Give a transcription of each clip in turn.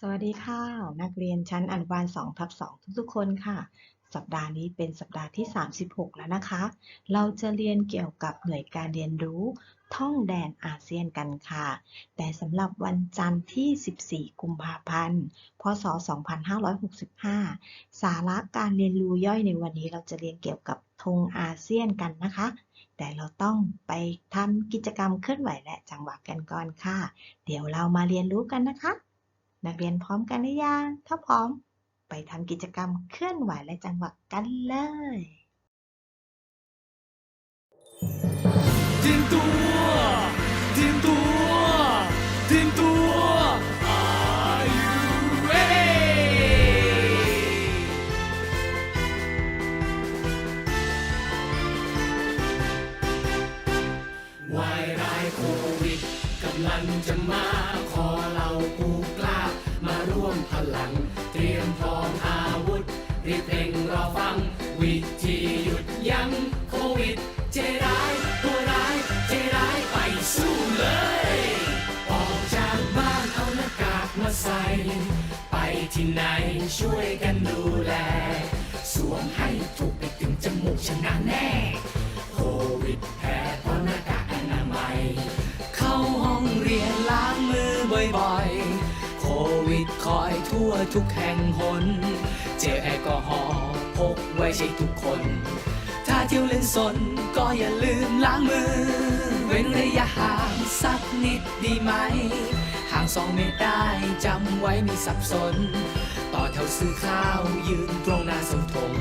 สวัสดีค่ะ นักเรียนชั้นอนุบาล2ทับ2ทุกๆ คนค่ะ สัปดาห์นี้เป็นสัปดาห์ที่ 36 แล้วนะคะ เราจะเรียนเกี่ยวกับหน่วยการเรียนรู้ท่องแดนอาเซียนกันค่ะ แต่สำหรับวันจันทร์ที่ 14 กุมภาพันธ์ พศ 2565 สาระการเรียนรู้ย่อยในวันนี้เราจะเรียนเกี่ยวกับธงอาเซียนกันนะคะ แต่เราต้องไปทำกิจกรรมเคลื่อนไหวและจังหวะกันก่อนค่ะ เดี๋ยวเรามาเรียนรู้กันนะคะ นักเรียนพร้อมกันหรือยัง ถ้าพร้อม ไปทำกิจกรรมเคลื่อนไหวและจังหวะกันเลยเตรียมตัวเตรียมตัวเตรียมตัว Are you ready วายร้ายโควิดกำลังจะมา ตรียมพร้อมอาวุธ รีบเพ่งรอฟัง วิธีหยุดยั้งโควิด เจร้ายตัวร้าย เจร้ายไปสู้เลย ออกจากบ้านเอาหน้ากากมาใส่ ไปที่ไหนช่วยกันดูแล สวมให้ถูกไปถึงจมูกชนะแน่ โควิดแพ้เพราะหน้ากากอนามัย เข้าห้องเรียนล้างมือบ่อย คอยทั่วทุกแห่งหน เจลแอลกอฮอล์พกไว้ใช้ทุกคน ถ้าเที่ยวเล่นสนก็อย่าลืมล้างมือ เว้นระยะห่างสักนิดดีไหม ห่างสองเมตรได้จำไว้มีสับสน ต่อแถวซื้อข้าวยืนตรงหน้าเสาธง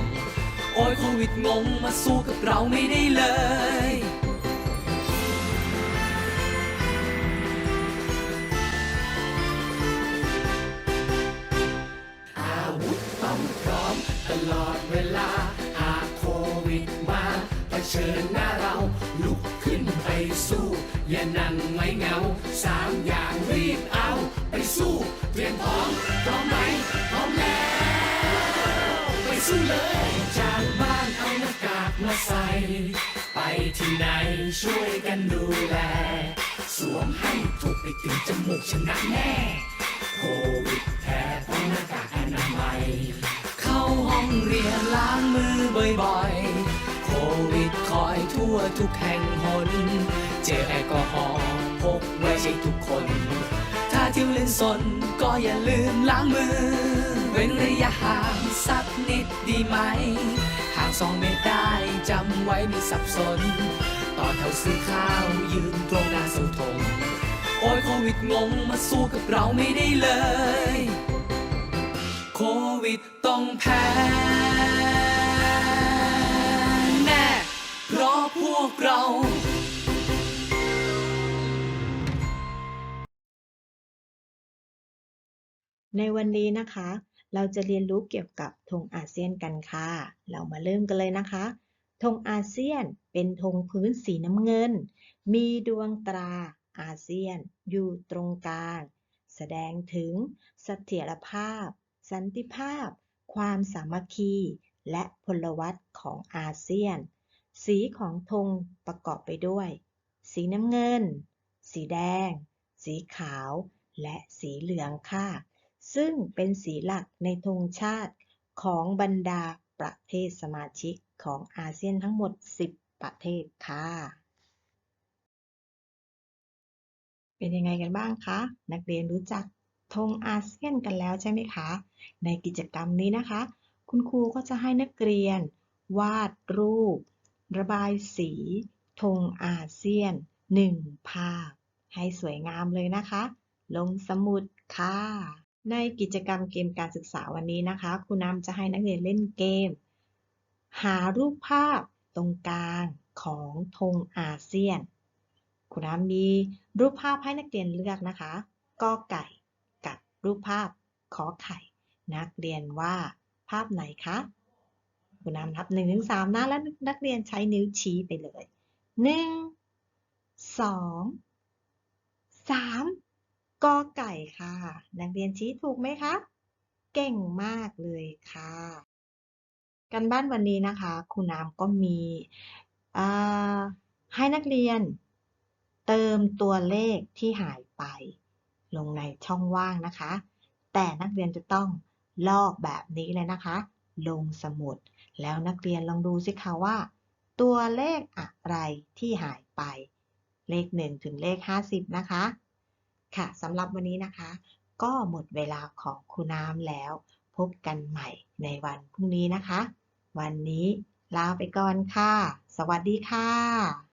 โอ้ยโควิดงงมาสู้กับเราไม่ได้เลย ชิญหน้าเรา ลุกขึ้นไปสู้ อย่านั่งไว้เหงาสามอย่างรีบเอา ไปสู้ เตรียมพร้อมพร้อมไหมพร้อมแล้ว ไปสู้เลยจากบ้านเอาหน้ากากมาใส่ ไปที่ไหนช่วยกันดูแล สวมให้ถูกไปถึงจมูกชนะแน่โควิดแพ้เพราะหน้ากากอนามัย เข้าห้องเรียนล้างมือบ่อยๆ โควิด ทั่วทุกแห่งหน เจลแอลกอฮอล์พกไว้ใช้ทุกคน ถ้าเที่ยวเล่นสนก็อย่าลืมล้างมือ เว้นระยะห่างสักนิดดีไหม ห่างสองเมตรได้จำไว้มีสับสน ต่อแถวซื้อข้าวยืนตรงหน้าเสาธงโอ้ยโควิดงงมาสู้กับเราไม่ได้เลย โควิดต้องแพ้ พราะพวกเราในวันนี้นะคะ เราจะเรียนรู้เกี่ยวกับธงอาเซียนกันค่ะ เรามาเริ่มกันเลยนะคะ ธงอาเซียนเป็นธงพื้นสีน้ำเงิน มีดวงตราอาเซียนอยู่ตรงกลาง แสดงถึงเสถียรภาพ สันติภาพ ความสามัคคี และพลวัตของอาเซียน สีของธงประกอบไปด้วย สีน้ำเงิน สีแดง สีขาว และสีเหลืองค่ะ ซึ่งเป็นสีหลักในธงชาติของบรรดาประเทศสมาชิกของอาเซียนทั้งหมด 10 ประเทศค่ะ เป็นยังไงกันบ้างคะ นักเรียนรู้จักธงอาเซียนกันแล้วใช่ไหมคะ ในกิจกรรมนี้นะคะ คุณครูก็จะให้นักเรียน วาดรูป ระบายสีธงอาเซียน 1 ภาพ ให้สวยงามเลยนะคะ ลงสมุดค่ะ ในกิจกรรมเกมการศึกษาวันนี้นะคะ ครูน้ำจะให้นักเรียนเล่นเกม หารูปภาพตรงกลางของธงอาเซียน ครูน้ำมีรูปภาพให้นักเรียนเลือกนะคะกอไก่กับรูปภาพขอไข่ นักเรียนว่าภาพไหนคะ ครูน้ำนับ1นถึงสนะแล้วนักเรียนใช้นิ้วชี้ไปเลย 1 2 3กอไก่ค่ะ นักเรียนชี้ถูกไหมคะ เก่งมากเลยค่ะ กันบ้านวันนี้นะคะครูน้ำก็มีให้นักเรียนเติมตัวเลขที่หายไป ลงในช่องว่างนะคะ แต่นักเรียนจะต้องลอกแบบนี้เลยนะคะ ลงสมุด แล้วนักเรียนลองดูสิคะว่า ตัวเลขอะไรที่หายไป เลข 1 ถึงเลข 50 นะคะ ค่ะสำหรับวันนี้นะคะ ก็หมดเวลาของครูน้ำแล้ว พบกันใหม่ในวันพรุ่งนี้นะคะ วันนี้ลาไปก่อนค่ะ สวัสดีค่ะ